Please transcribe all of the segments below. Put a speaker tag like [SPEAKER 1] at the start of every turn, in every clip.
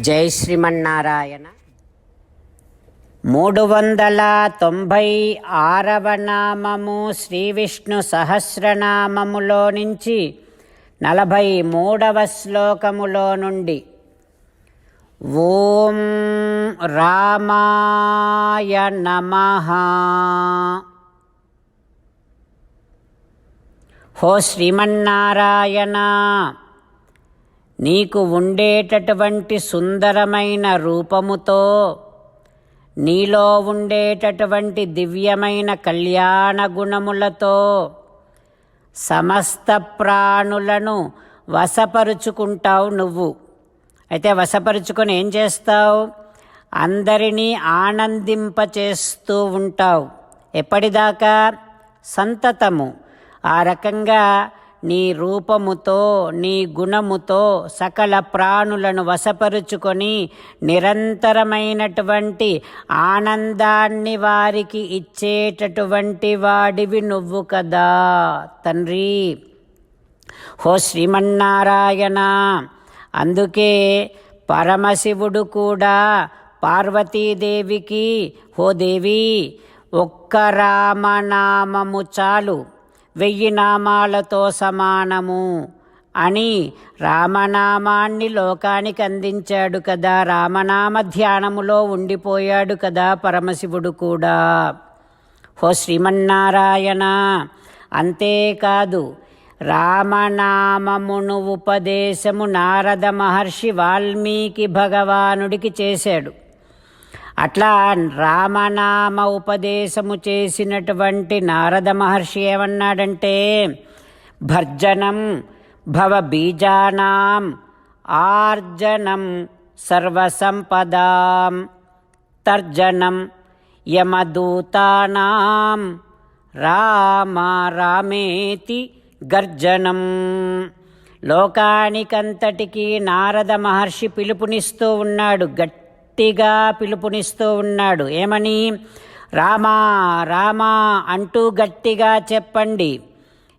[SPEAKER 1] జై శ్రీమన్నారాయణ. మూడు వందల తొంభై ఆరవ నామము శ్రీ విష్ణు సహస్రనామములో నుంచి నలభై మూడవ శ్లోకములో నుండి ఓం రామాయ నమ. హో శ్రీమన్నారాయణ. నీకు ఉండేటటువంటి సుందరమైన రూపముతో నీలో ఉండేటటువంటి దివ్యమైన కళ్యాణ గుణములతో సమస్త ప్రాణులను వశపరుచుకుంటావు నువ్వు. అయితే వశపరుచుకొని ఏం చేస్తావు? అందరినీ ఆనందింపచేస్తూ ఉంటావు. ఎప్పటిదాకా? సంతతము. ఆ రకంగా నీ రూపముతో నీ గుణముతో సకల ప్రాణులను వశపరుచుకొని నిరంతరమైనటువంటి ఆనందాన్ని వారికి ఇచ్చేటటువంటి వాడివి నువ్వు కదా తండ్రి. హో శ్రీమన్నారాయణ అందుకే పరమశివుడు కూడా పార్వతీదేవికి హో దేవి ఒక్క రామనామము చాలు. వెయ్యి నామాలతో సమానము అని రామనామాన్ని లోకానికి అందించాడు కదా. రామనామ ధ్యానములో ఉండిపోయాడు కదా పరమశివుడు కూడా. హో శ్రీమన్నారాయణ అంతేకాదు రామనామమును ఉపదేశము నారద మహర్షి వాల్మీకి భగవానుడికి చేశాడు. అట్లా రామనామ ఉపదేశము చేసినటువంటి నారద మహర్షి ఏమన్నాడంటే భర్జనం భవ బీజానాం ఆర్జనం సర్వసంపదాం తర్జనం యమదూతానాం రామ రామేతి గర్జనం. లోకానికంతటికీ నారద మహర్షి పిలుపునిస్తూ ఉన్నాడు గట్టి గట్టిగా పిలుపునిస్తూ ఉన్నాడు. ఏమని? రామా రామా అంటూ గట్టిగా చెప్పండి.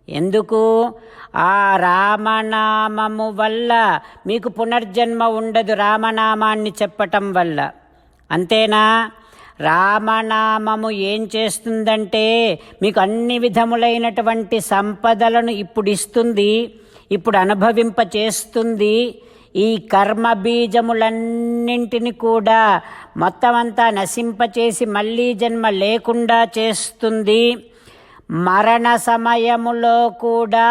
[SPEAKER 1] ఎందుకు? ఆ రామనామము వల్ల మీకు పునర్జన్మ ఉండదు రామనామాన్ని చెప్పటం వల్ల. అంతేనా? రామనామము ఏం చేస్తుందంటే మీకు అన్ని విధములైనటువంటి సంపదలను ఇప్పుడు ఇస్తుంది ఇప్పుడు అనుభవింప చేస్తుంది ఈ కర్మ బీజములన్నింటిని కూడా మొత్తం అంతా నశింపచేసి మళ్ళీ జన్మ లేకుండా చేస్తుంది. మరణ సమయములో కూడా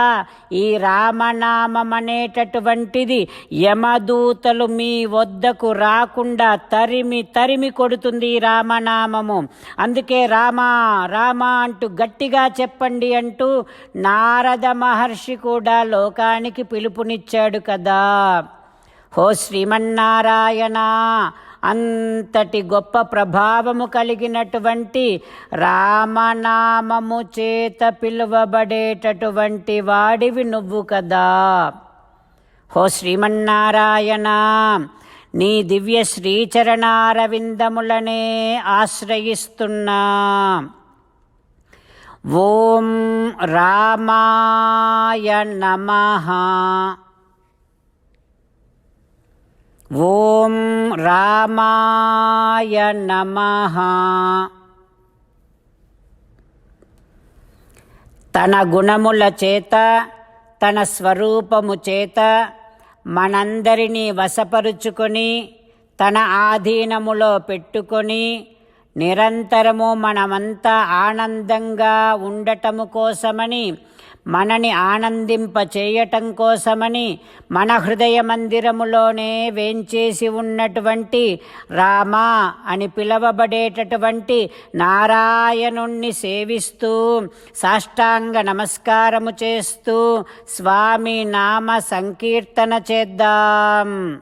[SPEAKER 1] ఈ రామనామం అనేటటువంటిది యమదూతలు మీ వద్దకు రాకుండా తరిమి తరిమి కొడుతుంది ఈ రామనామము. అందుకే రామా రామా అంటూ గట్టిగా చెప్పండి అంటూ నారద మహర్షి కూడా లోకానికి పిలుపునిచ్చాడు కదా. హో శ్రీమన్నారాయణ అంతటి గొప్ప ప్రభావము కలిగినటువంటి రామనామము చేత పిలువబడేటటువంటి వాడివి నువ్వు కదా. హో శ్రీమన్నారాయణ నీ దివ్య శ్రీచరణారవిందములనే ఆశ్రయిస్తున్నా. ఓం రామాయ నమః. ఓం రామాయ నమ. తన గుణముల చేత తన స్వరూపము చేత మనందరినీ వశపరుచుకొని తన ఆధీనములో పెట్టుకొని నిరంతరము మనమంతా ఆనందంగా ఉండటము కోసమని మనని ఆనందింప చేయటం కోసమని మన హృదయ మందిరములోనే వేంచేసి ఉన్నటువంటి రామా అని పిలవబడేటటువంటి నారాయణుణ్ణి సేవిస్తూ సాష్టాంగ నమస్కారము చేస్తూ స్వామి నామ సంకీర్తన చేద్దాం.